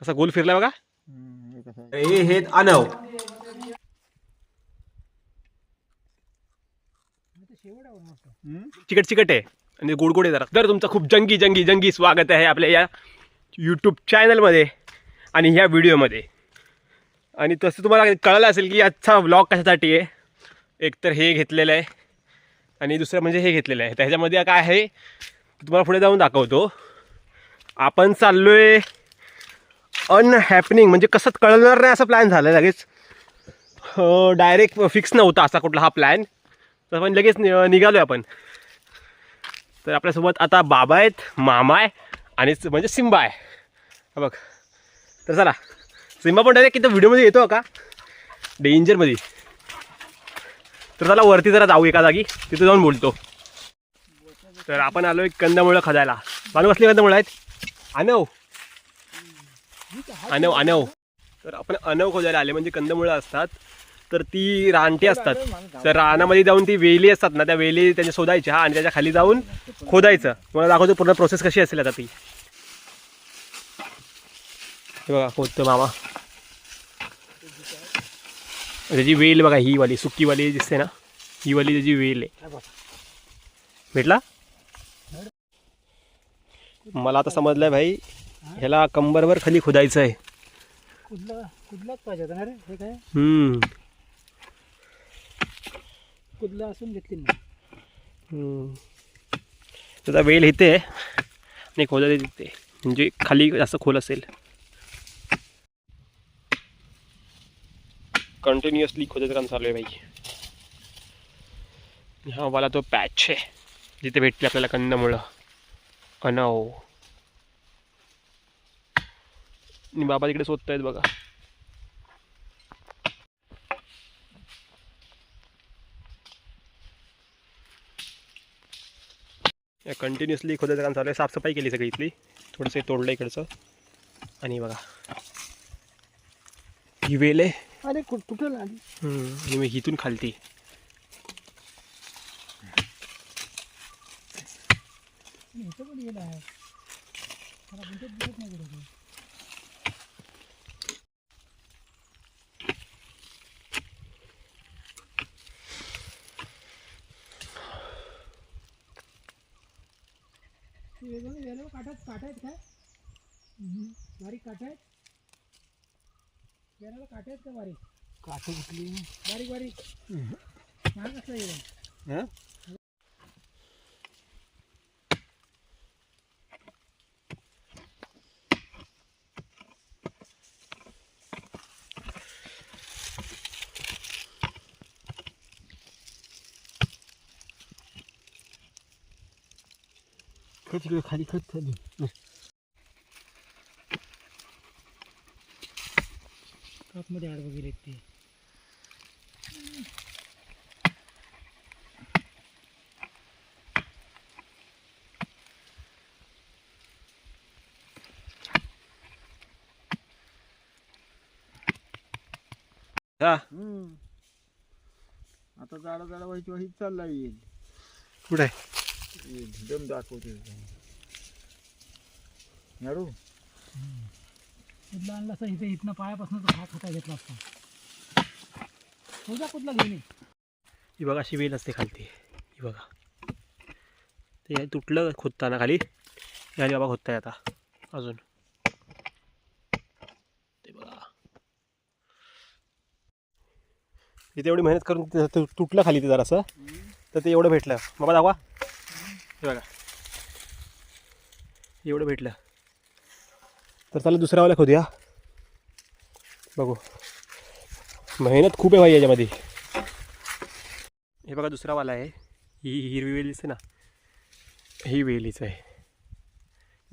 कसा गोल फिरला बघा. हे? हे हम्म? चिकट चिकट आहे. आणि गोड गोड आहे जरा. तर तुमचं खूप जंगी जंगी जंगी स्वागत आहे आपल्या या यूट्यूब चॅनलमध्ये आणि ह्या व्हिडिओमध्ये आणि तसं तुम्हाला कळलं असेल की आजचा व्लॉग कशासाठी आहे. एक तर हे घेतलेलं आहे. आणि दुसरं म्हणजे हे घेतलेलं आहे. तर ह्याच्यामध्ये काय आहे तुम्हाला पुढे जाऊन दाखवतो. आपण चाललो आहे अनहॅपनिंग म्हणजे कसं कळणार नाही असा प्लॅन झाला आहे लगेच हो, डायरेक्ट फिक्स नव्हता असा कुठला हा प्लॅन तर आपण लगेच नि- निघालो आहे आपण. तर आपल्यासोबत आता बाबा आहेत मामा आहे आणि म्हणजे सिम्बा आहे. बघ. तर चला सिम्बा पण डायरेक्ट इथं व्हिडिओमध्ये येतो का? डेंजरमध्ये तर चला वरती जरा जाऊ एका जागी. तिथे जाऊन बोलतो. तर आपण आलो एक कंदमुळं खदायला बानू कसली कंदमुळं आहेत? अनव अनव अनव. तर आपण अनव खोदायला आले म्हणजे कंदमुळं असतात. तर ती रानटी असतात. तर रानामध्ये जाऊन ती वेली असतात ना त्या वेली त्यांच्या शोधायच्या आणि त्याच्याखाली जाऊन खोदायचं. मला दाखवतो पूर्ण प्रोसेस कशी असेल आता ती. हे बघा खोदतो मामा. त्याची वेल बघा ही वाली सुकी वाली दिसते ना ही वाली त्याची वेल आहे. भेटला? मला आता समजलंय भाई ह्याला कंबरवर खाली खोदायचं आहे. कुठला कुठलाच पाहिजे होता ना रे? हे काय? हम्म. कुठला असून घेतली ना हम्म. त्याचा वेल इथे आहे आणि खोदायला तिथे म्हणजे खाली जास्त खोल असेल. कंटिन्युअसली खोदायचं काम चालू आहे भाई हा वाला तो पॅच आहे. जिथे भेटते आपल्याला कंदमुळं अनव आणि बाबा तिकडे शोधतायत बघा. कंटिन्युअसली खोदायचं काम चालू आहे. साफसफाई केली सगळी इथली. थोडंसं तोडलं इकडचं. आणि बघा. ही वेल आहे. अरे कुठ आणि मग इथून खालती इथं पण गेला आहे मला म्हणजे दिसत नाही कुठं ते. ते वेगळं वेगळं काटात काटा आहेत काय बारीक काटा। आहेत वेळेला काटा आहेत का बारीक काटे कुठली बारीक बारीक महाग कसं येईल खत इकडे खाली खत खाली आतमध्ये आड वगैरे ते हा आता जाडा जाडा व्हायची वाही चालला येईल येईल दम दाखवते नाडू कुठला आणला असता इथे इथनं पायापासून तो हात हाता घेतला असता तुझा कुठला घेणे ही बघा अशी वेल असते खालती ही बघा ते तुटलं खोदताना खाली आणि बाबा खोदताय आता अजून ते बघा इथे एवढी मेहनत करून तुटलं खाली ते जरासं तर ते एवढं भेटलं बाबा दाखवा हे बघा. एवढं भेटलं. तर चला दुसऱ्या वाला खोदूया. बघू. मेहनत खूप आहे भाई याच्यामध्ये. हे बघा दुसरा वाला आहे. ही हिरवी वेल दिसते ना. ही वेलीच आहे.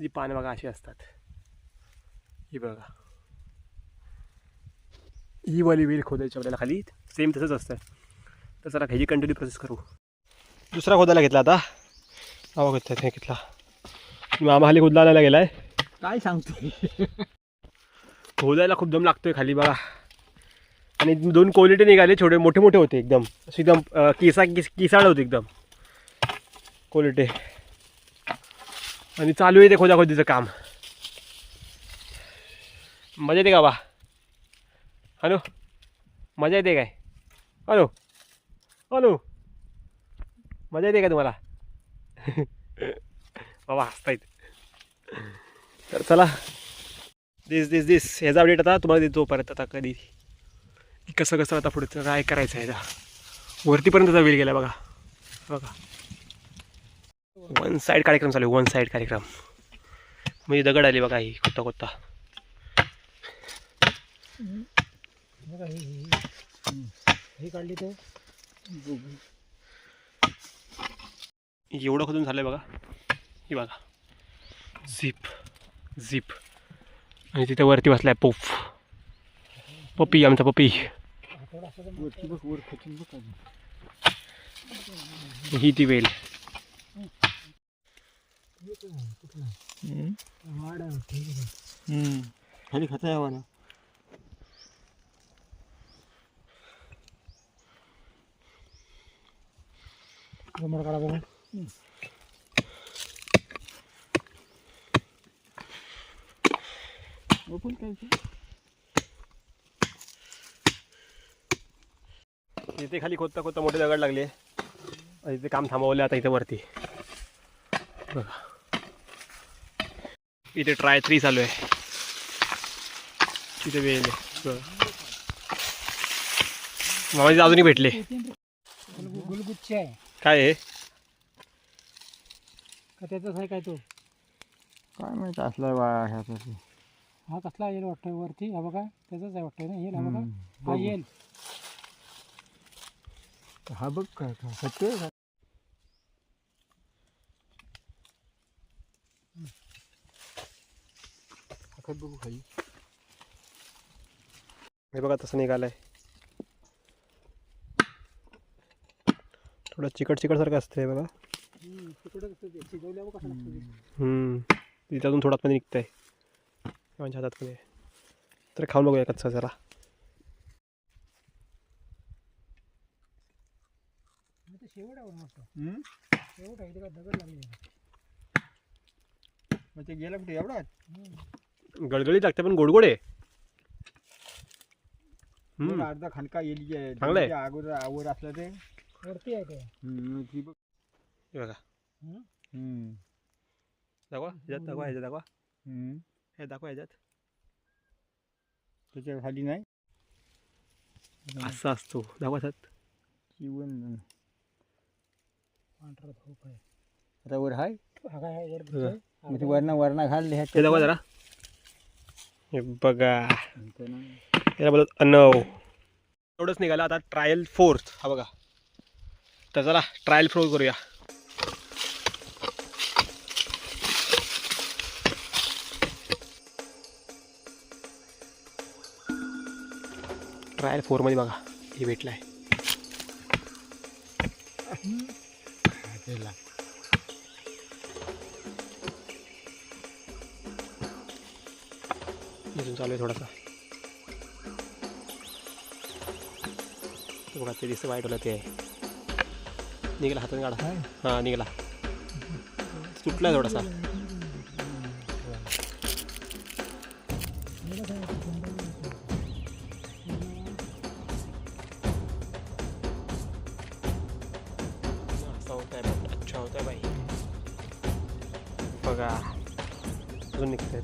जी पानं बघा अशी असतात. ही बघा. ही वाली वेल खोदायची आपल्याला खाली. सेम तसंच असतं. तर चला ह्याची कंटिन्यू प्रोसेस करू. दुसरा खोदायला घेतला आता. हवा घेतला हे घेतला मामा खाली खोदला आणायला गेलाय. काय सांगतो? खोदायला खूप दम लागतोय खाली बघा. आणि दोन क्वालिटी निघाले छोटे मोठे मोठे होते एकदम. असे एकदम किसा किस किसाळ होते एकदम. क्वालिटी आणि चालू आहे ते खोदाखोदीचं काम. मजा येते का बा? हॅलो? मजा येते काय? हॅलो? हॅलो? मजा येते का तुम्हाला? बाबा हसतायत. तर चला. दिस दिस दिस ह्याचा अपडेट आता तुम्हाला देतो परत आता कधी. कसं कसं आता पुढचं काय करायचं आहे ह्याचा वरतीपर्यंतचा वेळ गेला बघा. बघा. वन साईड कार्यक्रम चालू वन साईड कार्यक्रम. म्हणजे दगड आली बघा ही कोत्ता कोत्ता. हे काढली तर एवढं खोदून झालं बघा. ही बघा. Zip zip. आणि तिथे वरती बसलाय पोफ. पपी आमचा पपी. ही ती वेल. आहे हे. खाली खचा यावा ना काढा बघू ओपन काय ते? इथे खाली खोदता खोदता मोठे दगड लागले. आणि इथे काम थांबवले आता इथे वरती. इथे ट्राय थ्री चालू आहे. तिथे आहे बघा. मामाजी अजूनही भेटले. गुलगु- गुलगुच्छ आहे. काय आहे का त्याचाच आहे काय तो? काय माहीत असला वा ह्याचा ते. हा कसला येईल वाटतं वरती? हा बघा त्याचाच आहे वाटतं ना येईल हा बघा. हा येईल. हा बघ काय काय सत्य आहे. का? हातात बघू खाली. हे बघा तसं निघालंय. थोडं चिकट चिकट सारखं असतंय बघा. हम्म, तिथे अजून थोडं आतमध्ये निघतंय. माझ्या हातातमध्ये तर खाऊन बघूया कच्चा जरा. गेला कुठे एवढा? गळगळीत लागते पण गोडगोड. आहे हम्म. अर्धा खणका येईल चांगलं आहे. अगोदर आवड असलं ते. वरती आहे ते. बघ. हे. दाखवा ह्याच्यात दाखवा ह्याच्यात दाखवा हम्म. हे दाखवा ह्याच्यात त्याच्याखाली नाही असा असतो दाखवा ह्याच्यात जीवन पांढरा धूप आहे आता वर हाय हा ते वरणा वरणा घालले हे दाखवा जरा हे बघा याला बोलत अनव एवढंच निघालं आता ट्रायल फोर्थ हा बघा तर चला ट्रायल फोर करूया ट्रायल फोरमध्ये बघा. हे भेटलाय. त्याला अजून चालू आहे थोडासा. बघा ते दिसतं वाईट होलं ते. आहे निघाला हाताने काढा हां निघाला. सुटला थोडासा. अच्छा होताय बाई. बघा. अजून निघतंय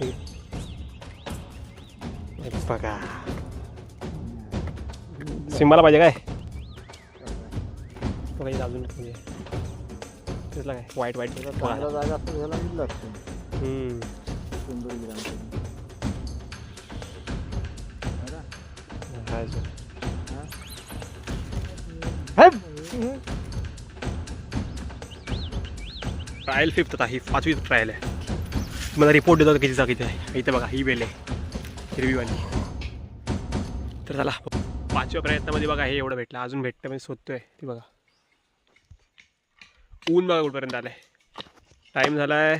हे बघा. सिम्बाला पाहिजे काय? बघा अजून म्हणजे दिसला काय? वाईट वाईट. जागा असतो ट्रायल फिफ्थ आता ही पाचवी ट्रायल आहे. मला रिपोर्ट देतो कितीचा किती आहे. इथे बघा ही बेल आहे. हिरवीवाली तर चला पाचव्या प्रयत्नामध्ये बघा हे एवढं भेटलं. अजून भेटतं म्हणजे शोधतोय. ती बघा. ऊन बघा कुठपर्यंत आलंय. टाईम झालाय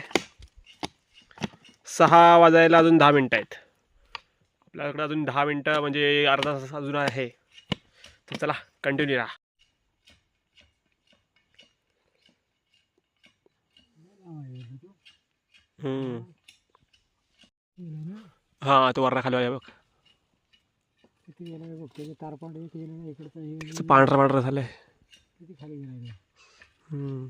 सहा वाजायला अजून दहा मिनटं आहेत. आपल्याकडं अजून दहा मिनटं म्हणजे अर्धा तास अजून आहे. तर चला कंटिन्यू राहा. हाँ तो वरना खाली आहे बघ किती गेला बघ त्याचे तारपांड एक गेलं ना इकडचं असं गेलं. पांढरा पांढरा झालंय किती खाली गेला हम्म.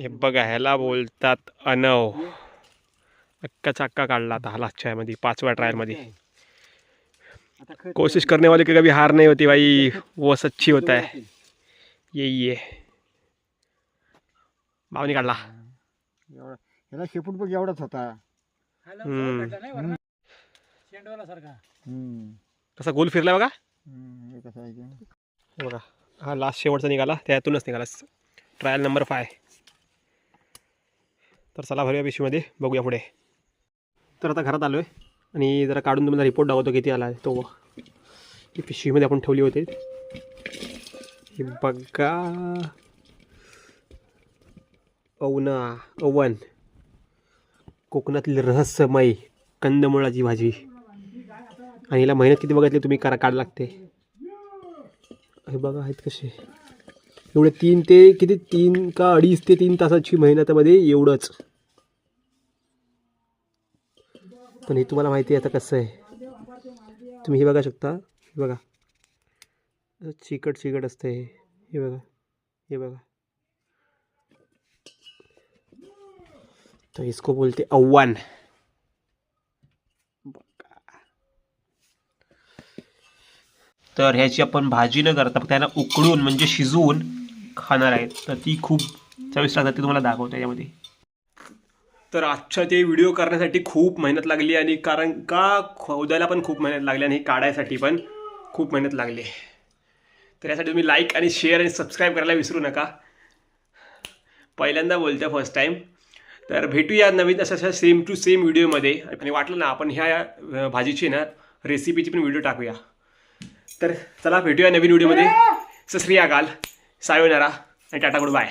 हे बघा ह्याला बोलतात अनव. अक्का काढला आता हा लास्टच्या पाचव्या आता खत कोशिश करने वाले की कभी हार नहीं होती भाई वो सच्ची होता है. यही है. भावनी काढला. एवढा ह्याला शेपूट बघ एवढाच होता. हम्म. शेंडवाला सारखा. हम्म. कसा गोल फिरला बघा. हम्म, हे कसं आहे की? हे बघा हा लास्ट शेवटचा निघाला त्यातूनच निघाला. ट्रायल नंबर फाय तर चला भरूया पिशवीमध्ये बघूया पुढे. तर आता घरात आलो आहे आणि जरा काढून तुम्हाला रिपोर्ट दाखवतो किती आला आहे तो. ही पिशवीमध्ये आपण ठेवली होती. हे बघा. अवना अवन कोकणातील रहस्यमय कंदमुळाची भाजी. आणि हिला मेहनत किती बघितली तुम्ही करा काढ लागते. हे बघा आहेत कसे. एवढे तीन ते किती तीन का अडीच ते तीन तासाची मेहनतामध्ये एवढंच. पण हे तुम्हाला माहिती आहे आता कसं आहे. तुम्ही हे बघा शकता. हे बघा. चिकट चिकट असतं हे हे बघा. हे बघा. तर इसको बोलते अव्वान तर ह्याची आपण भाजी न करता त्याला उकळून म्हणजे शिजवून खाणार आहेत तर ती खूप चविष्ट लागतात ती तुम्हाला दाखवतो यामध्ये तर आजच्या ते व्हिडिओ करण्यासाठी खूप मेहनत लागली आणि कारण का खोदायला पण खूप मेहनत लागली आणि हे काढायसाठी पण खूप मेहनत लागली. तर यासाठी तुम्ही लाईक आणि शेअर आणि सबस्क्राईब करायला विसरू नका. पहिल्यांदा बोलतो फर्स्ट टाईम तर भेटूया नवीन अशा सेम टू सेम व्हिडिओमध्ये आणि वाटलं ना आपण ह्या भाजीची ना रेसिपीची पण व्हिडिओ टाकूया. तर चला भेटूया नवीन व्हिडिओमध्ये श्री अकाल. सायोनारा. आणि टाटा गुड बाय